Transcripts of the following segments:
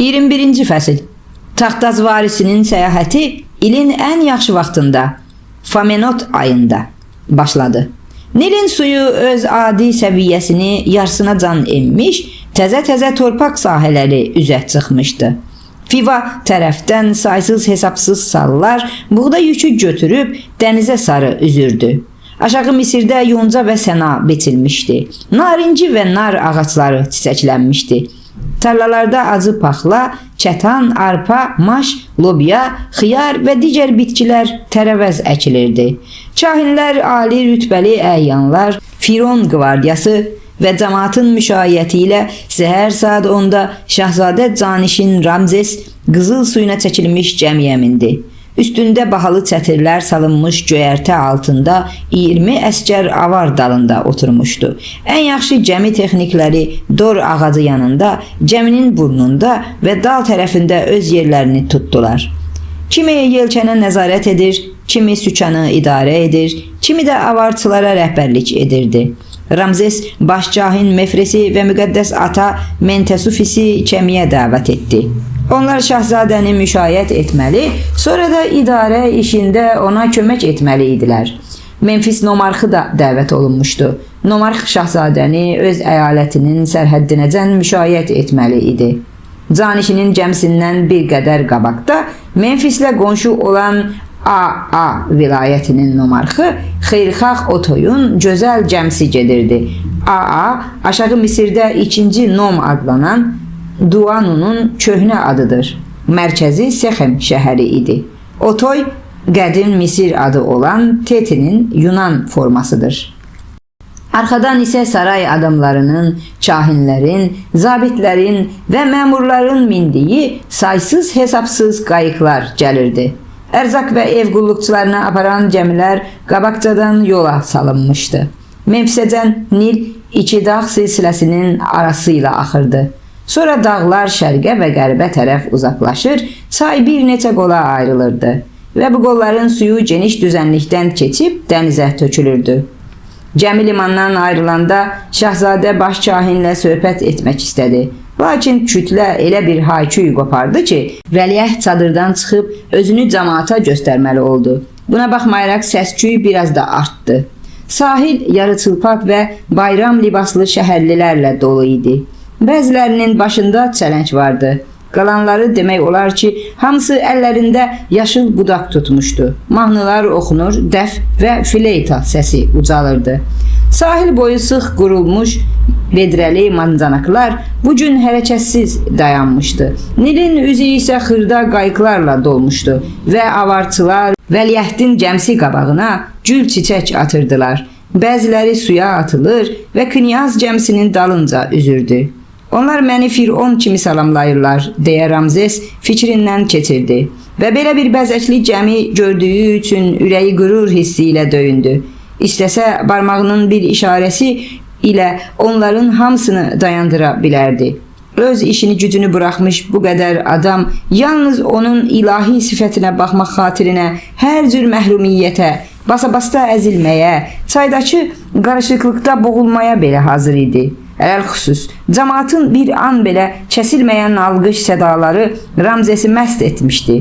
21-ci fəsil. Taxtaz varisinin səyahəti ilin ən yaxşı vaxtında, Famenot ayında başladı. Nilin suyu öz adi səviyyəsini yarısına can enmiş, təzə-təzə torpaq sahələri üzə çıxmışdı. Fiva tərəfdən saysız hesabsız sallar buğda yükü götürüb dənizə sarı üzürdü. Aşağı Misirdə yonca və səna biçilmişdi. Narinci və nar ağacları çiçəklənmişdi. Tarlalarda acı paxla, çətan, arpa, maş, lobya, xiyar və digər bitkilər tərəvəz əkilirdi. Kahinlər, ali rütbəli əyanlar, Firon qvardiyası və cəmaatın müşayiəti ilə səhər saat 10-da Şahzadə Canişin Ramzes qızıl suyuna çəkilmiş gəmiyə mindi. Üstündə bahalı çətirlər salınmış göyərtə altında 20 əskər avar dalında oturmuşdu. Ən yaxşı gəmi texnikləri dor ağacı yanında, gəminin burnunda və dal tərəfində öz yerlərini tutdular. Kimi yelkənə nəzarət edir, kimi sükanı idarə edir, kimi də avarçılara rəhbərlik edirdi. Ramzes başcahin Mefresi və müqəddəs ata Mentesufisi kəmiyə dəvət etdi. Onlar şahzadəni müşayiət etməli, sonra da idarə işində ona kömək etməli idilər. Memfis nomarxı da dəvət olunmuşdu. Nomarx şahzadəni öz əyalətinin sərhəddinəcən müşayiət etməli idi. Canişinin gəmisindən bir qədər qabaqda Memfislə qonşu olan AA vilayətinin nomarxı Xeyrxax Otoyun gözəl gəmisi gedirdi. AA aşağı Misirdə ikinci Nom adlanan Duanunun köhnə adıdır. Mərkəzi Sexem şəhəri idi. Otoy qədim Misir adı olan Tetinin Yunan formasıdır. Arxadan isə saray adamlarının, kahinlərin, zabitlərin və məmurların mindiyi saysız hesabsız qayıqlar gəlirdi. Ərzaq və ev qulluqçularına aparan gəmilər qabaqcadan yola salınmışdı. Memfisəcən Nil iki dağ silsiləsinin arası ilə axırdı. Sonra dağlar şərqə və qərbə tərəf uzaqlaşır, çay bir neçə qola ayrılırdı və bu qolların suyu geniş düzənlikdən keçib dənizə tökülürdü. Gəmi limandan ayrılanda Şahzadə baş kahinlə söhbət etmək istədi. Lakin kütlə elə bir hayküy qopardı ki, vəliəhd çadırdan çıxıb özünü cəmaata göstərməli oldu. Buna baxmayaraq səs-küy biraz da artdı. Sahil yarıçılpaq və bayram libaslı şəhərlilərlə dolu idi. Bəzilərinin başında çələng vardı. Qalanları demək olar ki, hamısı əllərində yaşıl budaq tutmuşdu. Mahnılar oxunur, dəf və fleyta səsi ucalırdı. Sahil boyu sıx qurulmuş vedrəli mancanaqlar bu gün hərəkətsiz dayanmışdı. Nilin üzü isə xırda qayıqlarla dolmuşdu və avarçılar Vəliəhdin gəmisi qabağına gül çiçək atırdılar. Bəziləri suya atılır və Knyaz gəmisinin dalınca üzürdü. Onlar məni Firon kimi salamlayırlar, deyə Ramzes fikrindən keçirdi və belə bir bəzəkli gəmi gördüyü üçün ürəyi qürur hissi ilə döyündü. İstəsə barmağının bir işarəsi ilə onların hamısını dayandıra bilərdi. Öz işini gücünü buraxmış bu qədər adam yalnız onun ilahi sifətinə baxmaq xatirinə hər cür məhrumiyyətə, basa-basta əzilməyə, çaydakı qarışıqlıqda boğulmaya belə hazır idi. Ələl xüsus, cəmaatın bir an belə kəsilməyən alqış sədaları Ramzesi məst etmişdi.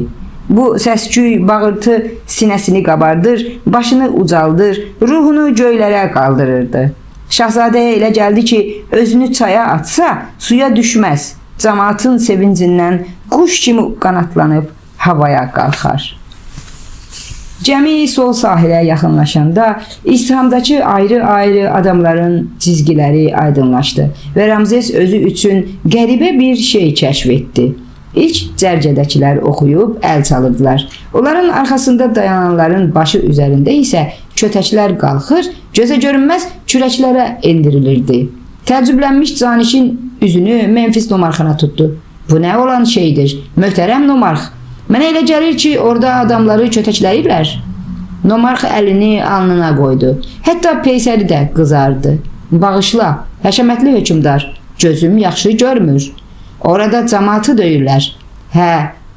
Bu səsküy bağırtı sinəsini qabardır, başını ucaldır, ruhunu göylərə qaldırırdı. Şahzadəyə elə gəldi ki, özünü çaya atsa, suya düşməz. Cəmaatın sevincindən quş kimi qanatlanıb havaya qalxar. Gəmi sol sahilə yaxınlaşanda izdihamdakı ayrı-ayrı adamların cizgiləri aydınlaşdı və Ramzes özü üçün qəribə bir şey kəşf etdi. İlk cərgədəkilər oxuyub əl çalırdılar. Onların arxasında dayananların başı üzərində isə kötəklər qalxır, gözə görünməz kürəklərə endirilirdi. Təəccüblənmiş Canişin üzünü Memfis nomarxana tutdu. Bu nə olan şeydir? Möhtərəm nomarx, Mənə elə gəlir ki, orada adamları kötəkləyiblər. Nomarx əlini alnına qoydu. Hətta peysəri də qızardı. Bağışla, həşəmətli hökmdar. Gözüm yaxşı görmür. Orada cəmaatı döyürlər. Hə,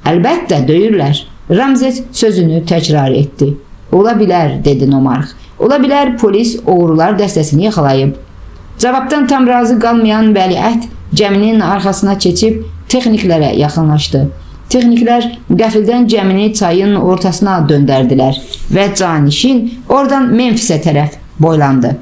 əlbəttə döyürlər. Ramzes sözünü təkrar etdi. Ola bilər, dedi Nomarx. Ola bilər polis oğrular dəstəsini yaxalayıb. Cavabdan tam razı qalmayan vəliəhd Cəminin arxasına keçib texniklərə yaxınlaşdı. Texniklər qəfildən cəmini çayın ortasına döndərdilər və canişin oradan Memfisə tərəf boylandı.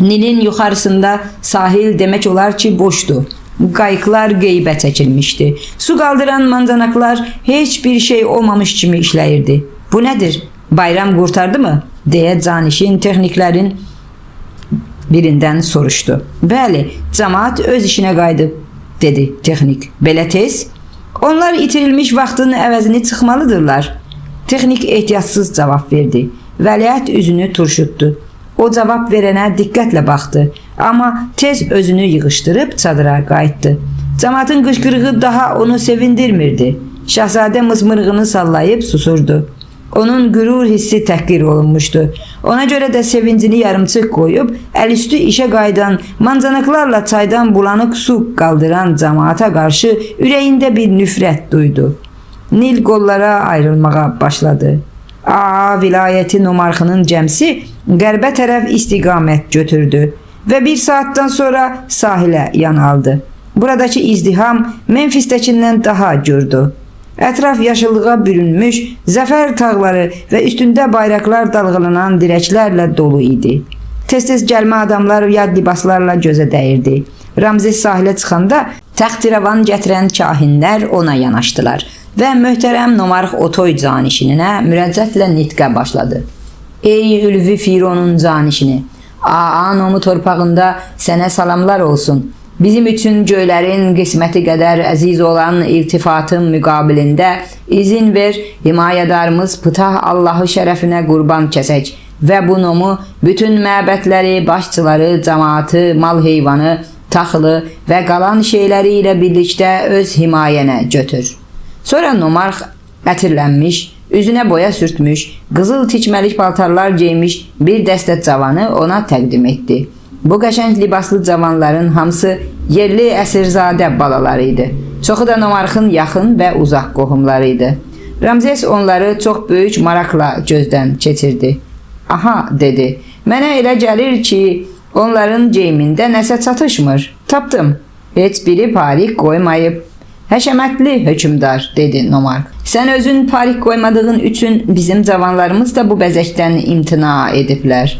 Nilin yuxarısında sahil demək olar ki, boşdu. Qayıqlar qeybə çəkilmişdi. Su qaldıran mancanaqlar heç bir şey olmamış kimi işləyirdi. Bu nədir? Bayram qurtardı mı? deyə canişin texniklərin birindən soruşdu. Bəli, cəmaət öz işinə qayıdıb, dedi texnik. Belə tez? Onlar itirilmiş vaxtın əvəzini çıxmalıdırlar. Texnik ehtiyatsız cavab verdi. Vəliəhd üzünü turşutdu. O cavab verənə diqqətlə baxdı, amma tez özünü yığışdırıb çadıra qayıtdı. Cəmaatın qışqırığı daha onu sevindirmirdi. Şahzadə mızmırığını sallayıb susurdu. Onun qürur hissi təhqir olunmuşdu. Ona görə də sevincini yarımçıq qoyub, əlüstü işə qayıdan, mancanıqlarla çaydan bulanıq su qaldıran cəmaata qarşı ürəyində bir nifrət duydu. Nil qollara ayrılmağa başladı. A vilayəti nomarxının cəmsi qərbə tərəf istiqamət götürdü və bir saatdan sonra sahilə yan aldı. Buradakı izdiham Memfisdəkindən daha gürdü. Ətraf yaşıllığa bürünmüş zəfər tağları və üstündə bayraqlar dalğalanan dirəklərlə dolu idi. Tez-tez gəlmə adamlar yad libaslarla gözə dəyirdi. Ramzes sahilə çıxanda təxtirəvan gətirən kahinlər ona yanaşdılar və möhtərəm Nomarx Otoy canişininə mürəccətlə nitqə başladı. Ey ülvi Fironun canişini, Aa nomu torpağında sənə salamlar olsun. Bizim üçün göylərin qisməti qədər əziz olan iltifatın müqabilində izin ver, himayədarımız Ptah Allahı şərəfinə qurban kəsək və bu nomu bütün məbədləri, başçıları, cəmaatı, mal heyvanı, taxılı və qalan şeyləri ilə birlikdə öz himayənə götür. Sonra nomarx ətirlənmiş, üzünə boya sürtmüş, qızıl tikməlik paltarlar geymiş bir dəstə cavanı ona təqdim etdi. Bu qəşəng libaslı cavanların hamısı yerli əsirzadə balaları idi. Çoxu da Nomarxın yaxın və uzaq qohumları idi. Ramzes onları çox böyük maraqla gözdən keçirdi. Aha, dedi. Mənə elə gəlir ki, onların geyimində nəsə çatışmır. Tapdım. Heç biri parik qoymayıb. Həşəmətli hökümdar, dedi Nomark. Sən özün parik qoymadığın üçün bizim cavanlarımız da bu bəzəkdən imtina ediblər.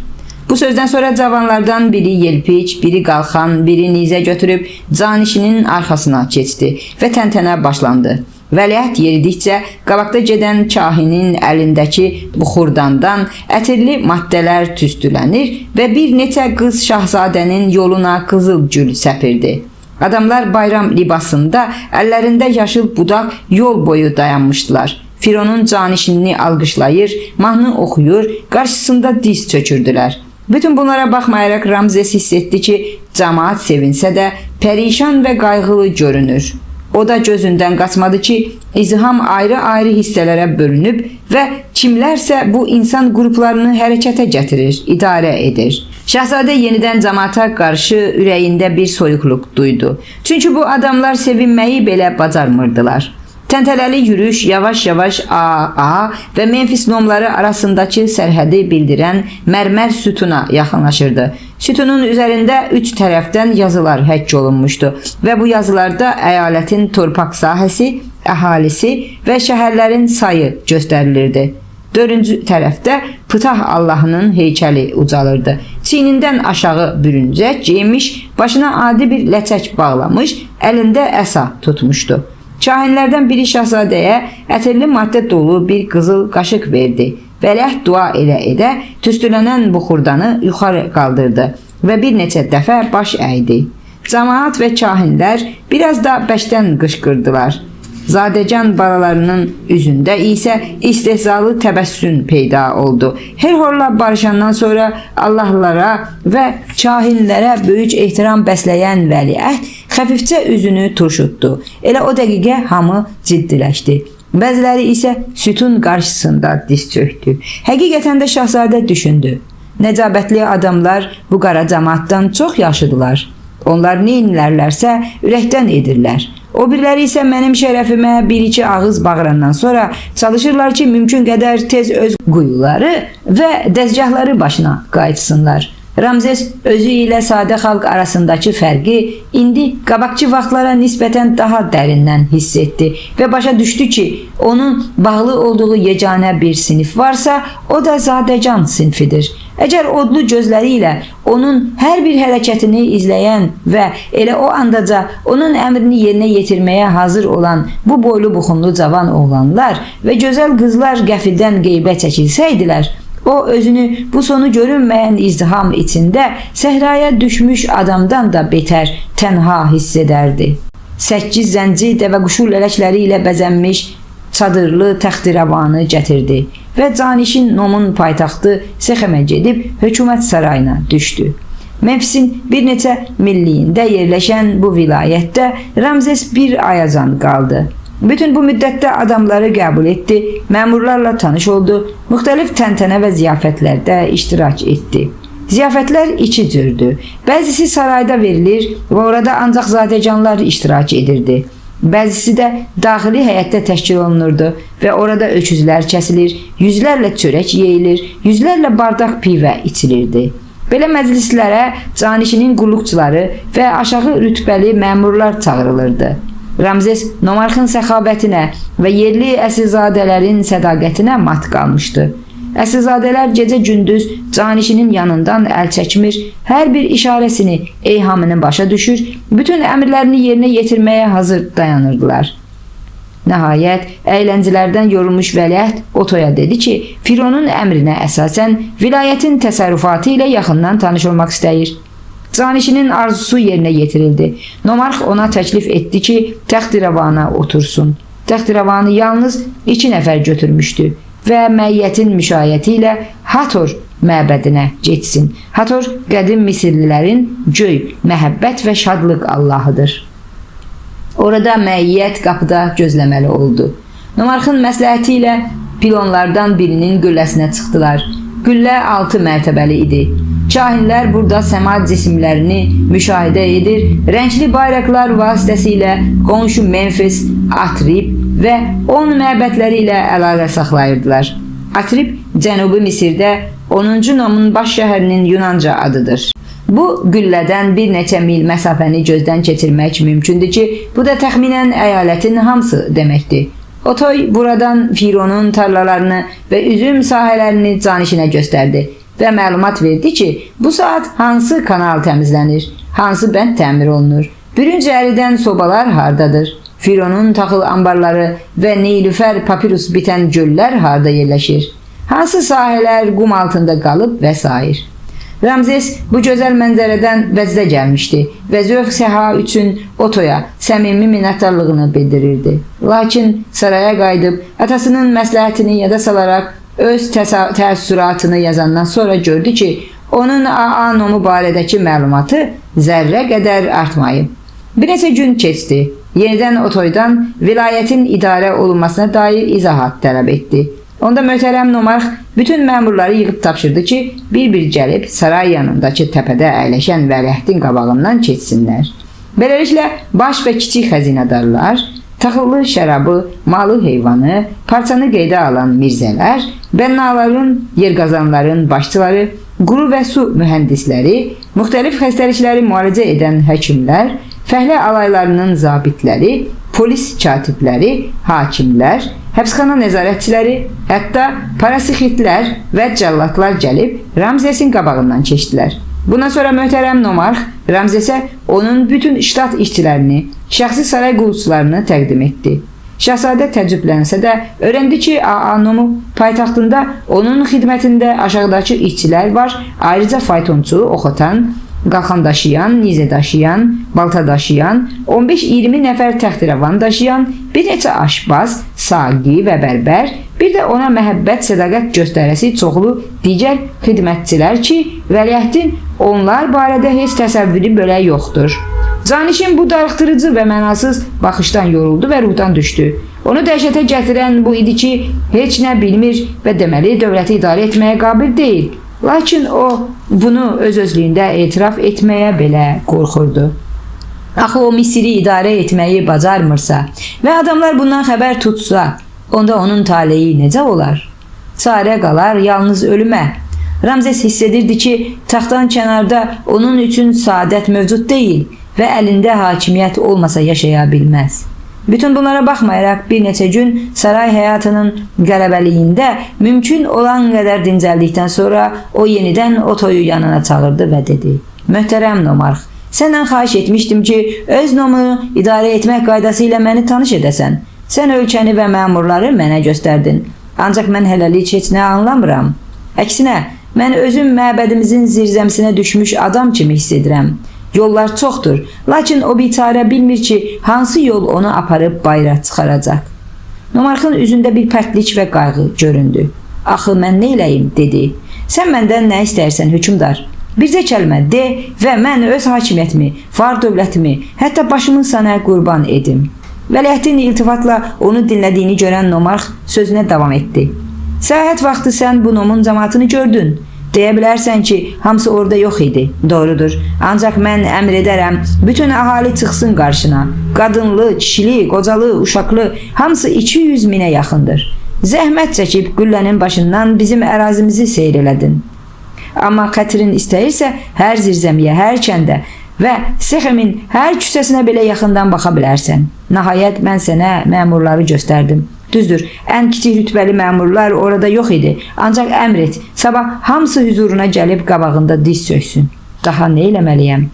Bu sözdən sonra cavanlardan biri yelpiç, biri qalxan, biri nizə götürüb canişinin arxasına keçdi və təntənə başlandı. Vəliəhd yeridikcə qabaqda gedən kahinin əlindəki buxurdandan ətirli maddələr tüstülənir və bir neçə qız şahzadənin yoluna qızıl gül səpirdi. Adamlar bayram libasında, əllərində yaşıl budaq yol boyu dayanmışdılar. Fironun canişinini alqışlayır, mahnı oxuyur, qarşısında diz çökürdülər. Bütün bunlara baxmayaraq Ramzes hiss etdi ki, cəmaət sevinsə də pərişan və qayğılı görünür. O da gözündən qaçmadı ki, izdiham ayrı-ayrı hissələrə bölünüb və kimlərsə bu insan qruplarını hərəkətə gətirir, idarə edir. Şahzadə yenidən cəmaata qarşı ürəyində bir soyuqluq duydu. Çünki bu adamlar sevinməyi belə bacarmırdılar. Təntənəli yürüyüş yavaş-yavaş AA və Memfis nomları arasındakı sərhədi bildirən mərmər sütuna yaxınlaşırdı. Sütunun üzərində üç tərəfdən yazılar həkk olunmuşdu və bu yazılarda əyalətin torpaq sahəsi, əhalisi və şəhərlərin sayı göstərilirdi. Dördüncü tərəfdə Ptah Allahının heykəli ucalırdı. Çiynindən aşağı bürüncək geymiş, başına adi bir ləçək bağlamış, əlində əsa tutmuşdu. Kahinlərdən biri şahzadəyə ətirli maddə dolu bir qızıl qaşıq verdi. Vəliəhd dua elə-edə tüstülənən buxurdanı yuxarı qaldırdı və bir neçə dəfə baş əydi. Cəmaat və kahinlər biraz da bəşdən qışqırdılar. Zadəcan balalarının üzündə isə istehzalı təbəssüm peyda oldu. Herhorla barışandan sonra Allahlara və kahinlərə böyük ehtiram bəsləyən Vəliəhd xəfifcə üzünü turşutdu. Elə o dəqiqə hamı ciddiləşdi. Bəziləri isə sütun qarşısında diz çökdü. Həqiqətən də şahzadə düşündü. Nəcabətli adamlar bu qara cəmaatdan çox yaşıdılar. Onlar nə inlərlərsə ürəkdən edirlər. O biriləri isə mənim şərəfimə bir-iki ağız bağırandan sonra çalışırlar ki, mümkün qədər tez öz quyuları və dəzgahları başına qayıtsınlar. Ramzes özü ilə sadə xalq arasındakı fərqi indi qabaqçı vaxtlara nisbətən daha dərindən hiss etdi və başa düşdü ki, onun bağlı olduğu yeganə bir sinif varsa, o da zadəcan sinfidir. Əgər odlu gözləri ilə onun hər bir hərəkətini izləyən və elə o andaca onun əmrini yerinə yetirməyə hazır olan bu boylu buxunlu cavan oğlanlar və gözəl qızlar qəfildən qeybə çəkilsəydilər, o özünü bu sonu görünməyən izdiham içində səhraya düşmüş adamdan da betər tənha hiss edərdi. 8 zənci dəvə quşu lələkləri ilə bəzənmiş çadırlı təxtirəvanı gətirdi və canişin Nomun paytaxtı Sexemə gedib hökumət sarayına düşdü. Memfisin bir neçə milliyində yerləşən bu vilayətdə Ramzes bir ayacan qaldı. Bütün bu müddətdə adamları qəbul etdi, məmurlarla tanış oldu, müxtəlif təntənə və ziyafətlərdə iştirak etdi. Ziyafətlər iki cürdür. Bəzisi sarayda verilir və orada ancaq zadəcanlar iştirak edirdi. Bəzisi də daxili həyətdə təşkil olunurdu və orada öküzlər kəsilir, yüzlərlə çörək yeyilir, yüzlərlə bardaq pivə içilirdi. Belə məclislərə canişinin qulluqçuları və aşağı rütbəli məmurlar çağırılırdı. Ramzes Nomarxın səxavətinə və yerli əsilzadələrin sədaqətinə mat qalmışdı. Əsilzadələr gecə-gündüz canişinin yanından əl çəkmir, hər bir işarəsini, eyhamını başa düşür, bütün əmrlərini yerinə yetirməyə hazır dayanırdılar. Nəhayət, əyləncilərdən yorulmuş vəliəhd Otoya dedi ki, Fironun əmrinə əsasən vilayətin təsərrüfatı ilə yaxından tanış olmaq istəyir. Canişinin arzusu yerinə yetirildi. Nomarx ona təklif etdi ki, təxtirəvana otursun. Təxtirəvanı yalnız iki nəfər götürmüşdü və məiyyətin müşayiəti ilə Hator məbədinə getsin. Hator qədim Misirlilərin göy, məhəbbət və şadlıq Allahıdır. Orada məiyyət qapıda gözləməli oldu. Nomarxın məsləhəti ilə pilonlardan birinin gülləsinə çıxdılar. Güllə 6 mərtəbəli idi. Kahinlər burada səma cisimlərini müşahidə edir, rəngli bayraqlar vasitəsilə qonşu Memfis, Atrib və onun məbədləri ilə əlaqə saxlayırdılar. Atrib Cənubi Misirdə 10-cu Nomun baş şəhərinin Yunanca adıdır. Bu güllədən bir neçə mil məsafəni gözdən keçirmək mümkündür ki, bu da təxminən əyalətin hamısı deməkdir. Otoy buradan Fironun tarlalarını və üzüm sahələrini canişinə göstərdi və məlumat verdi ki, bu saat hansı kanal təmizlənir, hansı bənd təmir olunur, bürünc əridən sobalar hardadır, Fironun taxıl anbarları və Neylüfər papirus bitən göllər harda yerləşir, hansı sahələr qum altında qalıb və s. Ramzes bu gözəl mənzərədən vəzdə gəlmişdi və zövq səha üçün Otoya səmimi minnətdarlığını bildirirdi. Lakin saraya qayıdıb atasının məsləhətini yada salaraq öz təəssüratını yazandan sonra gördü ki, onun AA nomu barədəki məlumatı zərrə qədər artmayıb. Bir neçə gün keçdi. Yenidən Otoydan vilayətin idarə olunmasına dair izahat tələb etdi. Onda möhtərəm Nomarx bütün məmurları yığıb tapşırdı ki, bir-bir gəlib saray yanındakı təpədə əyləşən vəliəhdin qabağından keçsinlər. Beləliklə baş və kiçik xəzinədarlar, taxıllı şərabı, malı heyvanı, parçanı qeydə alan mirzələr, bənnaların, yerqazanların başçıları, quru və su mühəndisləri, müxtəlif xəstəlikləri müalicə edən həkimlər, fəhlə alaylarının zabitləri, polis katibləri, hakimlər, həbsxana nəzarətçiləri, hətta parasixitlər və cəllatlar gəlib Ramzesin qabağından keçdilər. Bundan sonra möhtərəm Nomarx Ramzesə onun bütün ştat işçilərini, şəxsi saray qulluqçularını təqdim etdi. Şahzadə təəccüblənsə də öyrəndi ki, AA Nomu paytaxtında onun xidmətində aşağıdakı işçilər var, ayrıca faytonçu, oxutan, qalxan daşıyan, nizə daşıyan, balta daşıyan, 15-20 nəfər təxtirəvan daşıyan, bir neçə aşbaz, saqi və bərbər, bir də ona məhəbbət, sədaqət göstərəsi çoxlu digər xidmətçilər ki, vəliəhdin onlar barədə heç təsəvvürü belə yoxdur. Canişin bu darıxdırıcı və mənasız baxışdan yoruldu və ruhdan düşdü. Onu dəhşətə gətirən bu idi ki, heç nə bilmir və deməli dövləti idarə etməyə qabil deyil. Lakin o bunu öz-özlüyündə etiraf etməyə belə qorxurdu. Axı o Misiri idarə etməyi bacarmırsa və adamlar bundan xəbər tutsa, onda onun taleyi necə olar? Çarə qalar yalnız ölümə. Ramzes hiss edirdi ki, taxtdan kənarda onun üçün saadət mövcud deyil və əlində hakimiyyət olmasa yaşaya bilməz. Bütün bunlara baxmayaraq bir neçə gün saray həyatının qələbəliyində mümkün olan qədər dincəldikdən sonra o yenidən Otoyu yanına çağırdı və dedi: "Möhtərəm Nomarx, səndən xahiş etmişdim ki, öz nomunu idarə etmək qaydası ilə məni tanış edəsən. Sən ölkəni və məmurları mənə göstərdin. Ancaq mən hələlik heç nə anlamıram. Əksinə, mən özüm məbədimizin zirzəmisinə düşmüş adam kimi hiss edirəm." Yollar çoxdur, lakin o biçarə bilmir ki, hansı yol onu aparıb bayıra çıxaracaq. Nomarxın üzündə bir pərtlik və qayğı göründü. Axı mən nə eləyim, dedi. Sən məndən nə istərsən, hökmdar? Bircə kəlmə de və mən öz hakimiyyətimi, var dövlətimi, hətta başımın sənə qurban edim. Vəliəhtin iltifatla onu dinlədiyini görən Nomarx sözünə davam etdi. Səyahət vaxtı sən bu nomun cəmaatını gördün. Deyə bilərsən ki, hamısı orada yox idi. Doğrudur. Ancaq mən əmr edərəm, bütün əhali çıxsın qarşına. Qadınlı, kişili, qocalı, uşaqlı, hamısı 200 minə yaxındır. Zəhmət çəkib qüllənin başından bizim ərazimizi seyr elədin. Amma xətrin istəyirsə, hər zirzəmiyə, hər kəndə və Sexemin hər küçəsinə belə yaxından baxa bilərsən. Nəhayət mən sənə məmurları göstərdim. Düzdür, ən kiçik rütbəli məmurlar orada yox idi. Ancaq əmr et, sabah hamısı huzuruna gəlib qabağında diz çöksün. Daha nə eləməliyəm?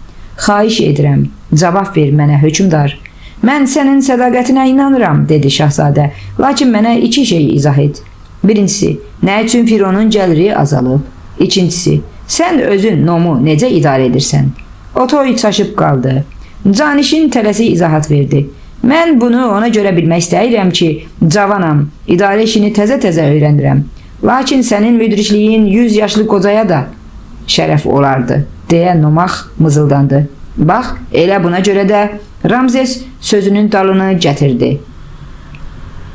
Xahiş edirəm, cavab ver mənə hökmdar. Mən sənin sədaqətinə inanıram, dedi şahzadə. Lakin mənə iki şey izah et. Birincisi, nə üçün Fironun gəliri azalıb? İkincisi, sən özün nomu necə idarə edirsən? Otoy çaşıb qaldı. Canişin tələsi izahat verdi. Mən bunu ona görə bilmək istəyirəm ki, cavanam, idarə işini təzə-təzə öyrənirəm. Lakin sənin müdrikliyin 100 yaşlı qocaya da şərəf olardı, deyə Nomax mızıldandı. Bax, elə buna görə də Ramzes sözünün dalını gətirdi.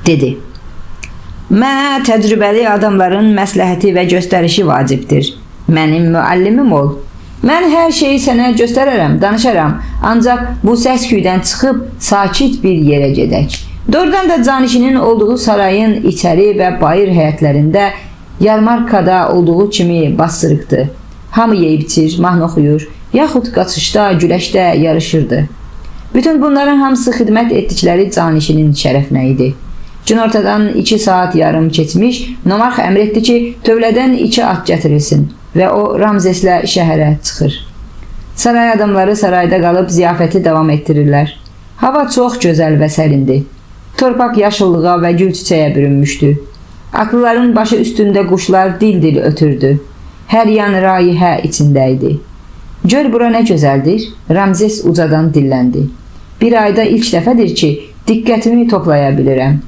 Dedi: Mənə təcrübəli adamların məsləhəti və göstərişi vacibdir. Mənim müəllimim ol. Mən hər şeyi sənə göstərərəm, danışaram. Ancaq bu səs-küydən çıxıb sakit bir yerə gedək. Doğrudan da canişinin olduğu sarayın içəri və bayır həyətlərində yarmarkada olduğu kimi basırıqdı. Hamı yeyib içir, mahnı oxuyur, yaxud qaçışda, güləşdə yarışırdı. Bütün bunların hamısı xidmət etdikləri canişinin şərəfinə idi. Günortadan 2 saat yarım keçmiş, Nomarx əmr etdi ki, tövlədən 2 at gətirilsin və o Ramzeslə şəhərə çıxır. Saray adamları sarayda qalıb ziyafəti davam etdirirlər. Hava çox gözəl və sərindi. Torpaq yaşıllığa və gül çiçəyə bürünmüşdü. Atlıların başı üstündə quşlar dil-dil ötürdü. Hər yan rayihə içində idi. Gör bura nə gözəldir, Ramzes ucadan dilləndi. Bir ayda ilk dəfədir ki, diqqətimi toplaya bilirəm.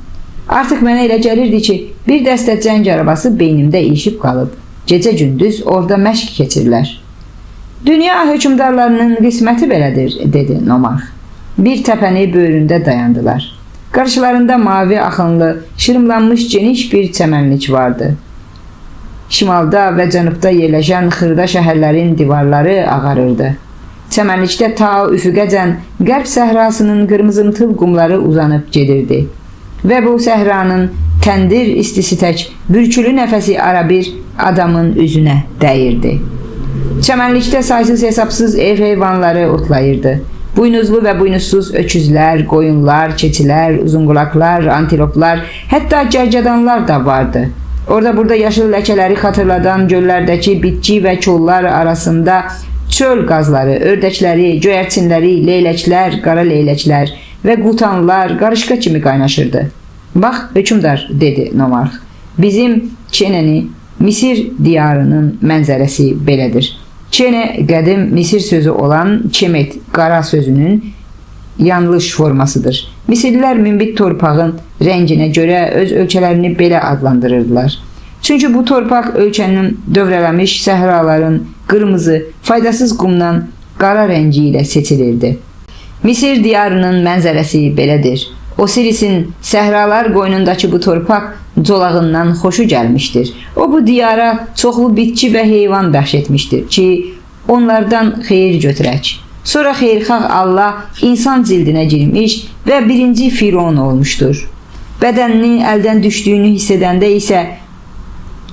Artıq mənə elə gəlirdi ki, bir dəstə cəng arabası beynimdə ilişib qalıb. Gecə gündüz orada məşq keçirlər. Dünya hökmdarlarının qisməti belədir, dedi Nomarx. Bir təpəni böyründə dayandılar. Qarşılarında mavi axınlı, şırımlanmış geniş bir çəmənlik vardı. Şimalda və cənubda yerləşən xırda şəhərlərin divarları ağarırdı. Çəmənlikdə ta üfüqəcən qərb səhrasının qırmızımtıl qumları uzanıb gedirdi. Və bu səhranın təndir istisi tək bürkülü nəfəsi ara bir adamın üzünə dəyirdi. Çəmənlikdə saysız hesabsız ev heyvanları otlayırdı. Buynuzlu və buynuzsuz öküzlər, qoyunlar, keçilər, uzunqulaqlar, antiloplar, hətta gərgədanlar da vardı. Orada burada yaşıl ləkələri xatırladan göllərdəki bitki və kollar arasında çöl qazları, ördəkləri, göyərçinləri, leyləklər, qara leyləklər və qutanlar qarışqa kimi qaynaşırdı. Bax, hökmdar, dedi Nomarx. Bizim Çeneni, Misir diyarının mənzərəsi belədir. Çene qədim Misir sözü olan Çemet, qara sözünün yanlış formasıdır. Misirlilər münbit torpağın rənginə görə öz ölkələrini belə adlandırırdılar. Çünki bu torpaq ölkənin dövrələmiş səhraların qırmızı, faydasız qumdan qara rəngi ilə seçilirdi. Misir diyarının mənzərəsi belədir. Osirisin səhralar qoynundakı bu torpaq colağından xoşu gəlmişdir. O bu diyara çoxlu bitki və heyvan bəxş etmişdir ki, onlardan xeyir götürək. Sonra xeyirxah Allah insan cildinə girmiş və birinci Firon olmuşdur. Bədəninin əldən düşdüyünü hiss edəndə isə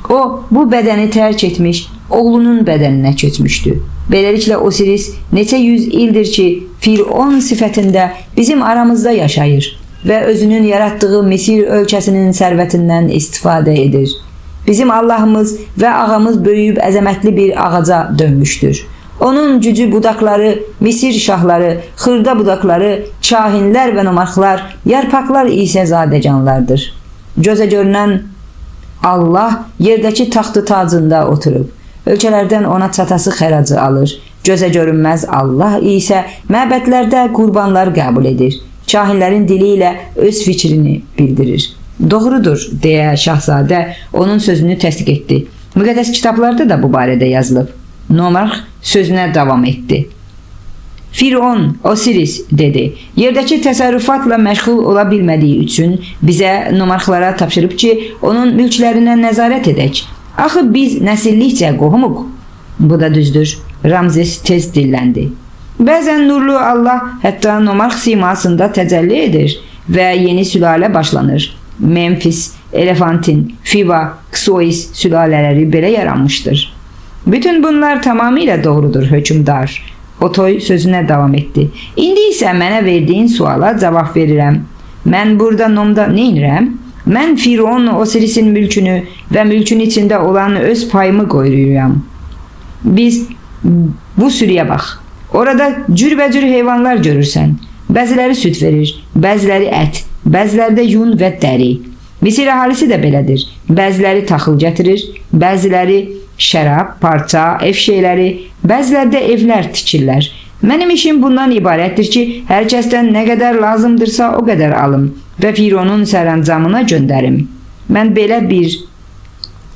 o bu bədəni tərk etmiş, oğlunun bədəninə köçmüşdü. Beləliklə Osiris neçə yüz ildir ki, Firon sifətində bizim aramızda yaşayır və özünün yaratdığı Misir ölkəsinin sərvətindən istifadə edir. Bizim Allahımız və ağamız böyüyüb əzəmətli bir ağaca dönmüşdür. Onun gücü budaqları, Misir şahları, xırda budaqları, kahinlər və nomarxlar, yarpaqlar isə zadəcanlardır. Gözə görünən Allah yerdəki taxtı tacında oturub. Ölkələrdən ona çatası xəracı alır. Gözə görünməz Allah isə məbədlərdə qurbanlar qəbul edir. Kahinlərin dili ilə öz fikrini bildirir. Doğrudur, deyə şahzadə onun sözünü təsdiq etdi. Müqəddəs kitablarda da bu barədə yazılıb. Nomarx sözünə davam etdi. Firon, Osiris dedi. Yerdəki təsərrüfatla məşğul ola bilmədiyi üçün bizə nomarxlara tapşırıb ki, onun mülklərinə nəzarət edək. Axı biz nəsillikcə qohumuq. Bu da düzdür. Ramzes tez dilləndi. Bəzən nurlu Allah hətta nomarx simasında təcəlli edir və yeni sülalə başlanır. Memfis, Elefantin, Fiva, Xois sülalələri belə yaranmışdır. Bütün bunlar tamamilə doğrudur hökümdar. Otoy sözünə davam etdi. İndi isə mənə verdiyin suala cavab verirəm. Mən burada nomda nə edirəm? Mən Firon Osirisin mülkünü və mülkün içində olan öz payımı qoyuram. Biz bu sürüyə bax. Orada cürbəcür heyvanlar görürsən. Bəziləri süd verir, bəziləri ət, bəziləri də yun və dəri. Misir əhalisi də belədir. Bəziləri taxıl gətirir, bəziləri şərab, parça, ev şeyləri, bəziləri də evlər tikirlər. Mənim işim bundan ibarətdir ki, hər kəsdən nə qədər lazımdırsa o qədər alım və Fironun sərəncamına göndərim. Mən belə bir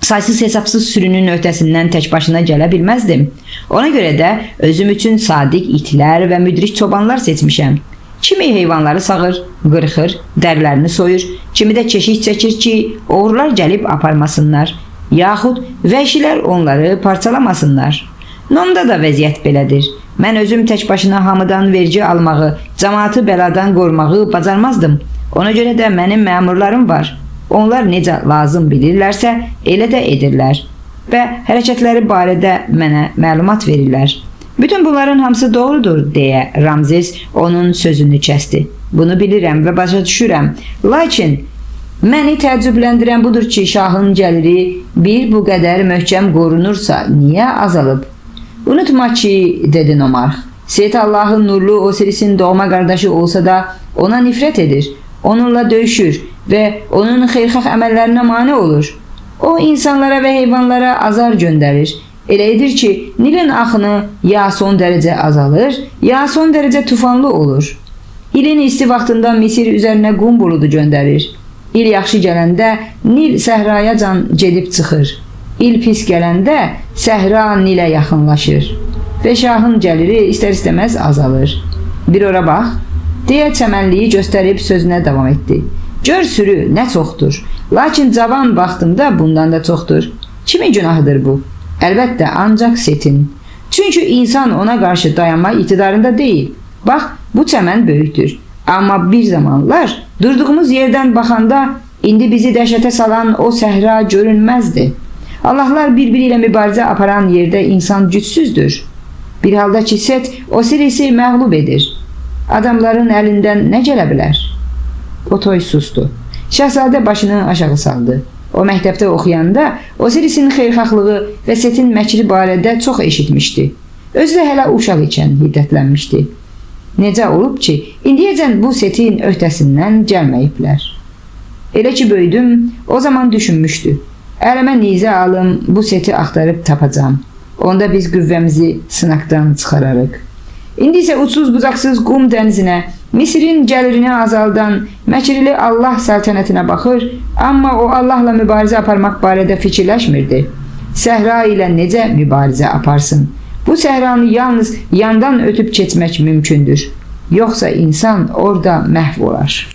saysız hesabsız sürünün öhdəsindən tək başına gələ bilməzdim. Ona görə də özüm üçün sadiq itlər və müdrik çobanlar seçmişəm. Kimi heyvanları sağır, qırxır, dərlərini soyur, kimi də keşik çəkir ki, oğrular gəlib aparmasınlar, yaxud vəhşilər onları parçalamasınlar. Nomda da vəziyyət belədir. Mən özüm tək başına hamıdan vergi almağı, cəmaatı bəladan qorumağı bacarmazdım. Ona görə də mənim məmurlarım var. Onlar necə lazım bilirlərsə, elə də edirlər və hərəkətləri barədə mənə məlumat verirlər. Bütün bunların hamısı doğrudur deyə Ramzes onun sözünü kəsdi. Bunu bilirəm və başa düşürəm. Lakin məni təəccübləndirən budur ki, şahın gəliri bir bu qədər möhkəm qorunursa, niyə azalıb? Unutma ki, dedi Nomarx. Seyit Allahın nurlu Osiris'in doğma qardaşı olsa da ona nifrət edir. Onunla döyüşür və onun xeyirxah əməllərinə mane olur. O insanlara və heyvanlara azar göndərir. Elə edir ki, Nilin axını ya son dərəcə azalır, ya son dərəcə tufanlı olur. İlin isti vaxtında Misir üzərinə qum buludu göndərir. İl yaxşı gələndə Nil səhrayacan gedib çıxır. İl pis gələndə səhra Nilə yaxınlaşır. Və şahın gəliri istər-istəməz azalır. Bir ora bax, deyə çəmənliyi göstərib sözünə davam etdi. Gör sürü nə çoxdur. Lakin cavan vaxtımda bundan da çoxdur. Kimin günahıdır bu? Əlbəttə ancaq Setin. Çünki insan ona qarşı dayanma iqtidarında deyil. Bax, bu çəmən böyükdür. Amma bir zamanlar durduğumuz yerdən baxanda indi bizi dəhşətə salan o səhra görünməzdi. Allahlar bir-biri ilə mübarizə aparan yerdə insan gücsüzdür. Bir halda ki Set Osirisi məğlub edir. Adamların əlindən nə gələ bilər? Otoy sustu. Şahzadə başını aşağı saldı. O məktəbdə oxuyanda Osirisin xeyirxahlığı və Setin məkri barədə çox eşitmişdi. Özü də hələ uşaq ikən hiddətlənmişdi. Necə olub ki, indiyəcən bu Setin öhdəsindən gəlməyiblər. Elə ki böyüdüm, o zaman düşünmüşdü. Əlimə nizə alım, bu seti axtarıb tapacağam. Onda biz qüvvəmizi sınaqdan çıxararıq. İndi isə uçsuz bucaqsız qum dənizinə, Misirin gəlirini azaldan məkrili Allah səltənətinə baxır, amma o Allahla mübarizə aparmaq barədə fikirləşmirdi. Səhra ilə necə mübarizə aparsın? Bu səhranı yalnız yandan ötüb keçmək mümkündür. Yoxsa insan orada məhv olar.